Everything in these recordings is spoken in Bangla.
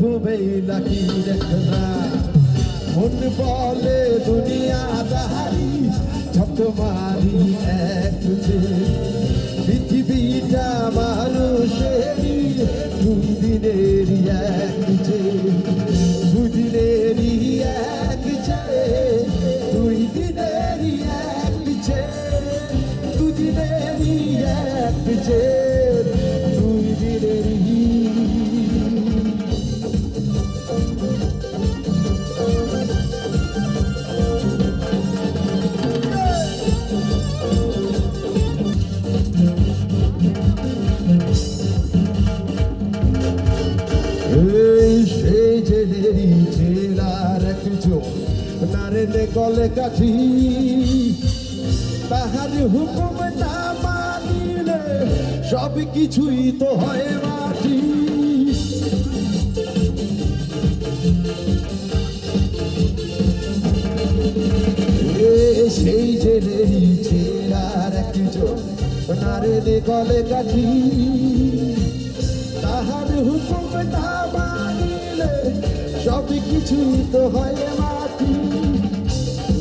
লাকি রেখনা মন বলে দুনিয়া দাহারি ঝক মারি এক পৃথিবীটা মানুষেরই দুই দিনেরই এক তুঝে দুই দিনেরই এক যে দুই দিনেরই এক যে। দুই এক যে। জেলার একজন নারেনে গলে কাঠি। তাহার হুকুম না মানিলে সব কিছুই তো হয় মাটি। সেই জেলেরই জেলার একজন। নারেনে গলে কাঠি। সব কিছু তো হয় মাটি।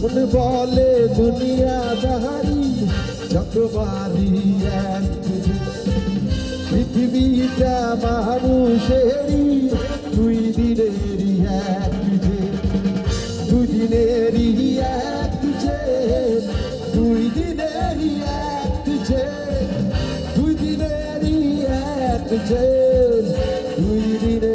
মন বলে দুনিয়া দাহারি চক্রবারি পৃথিবীটা মানুষেরই, দুই দিনেরই এক যে। দুদিনেরই এক যে, দুই দিনেরই এক যে। দুই দিনেরই এক যে।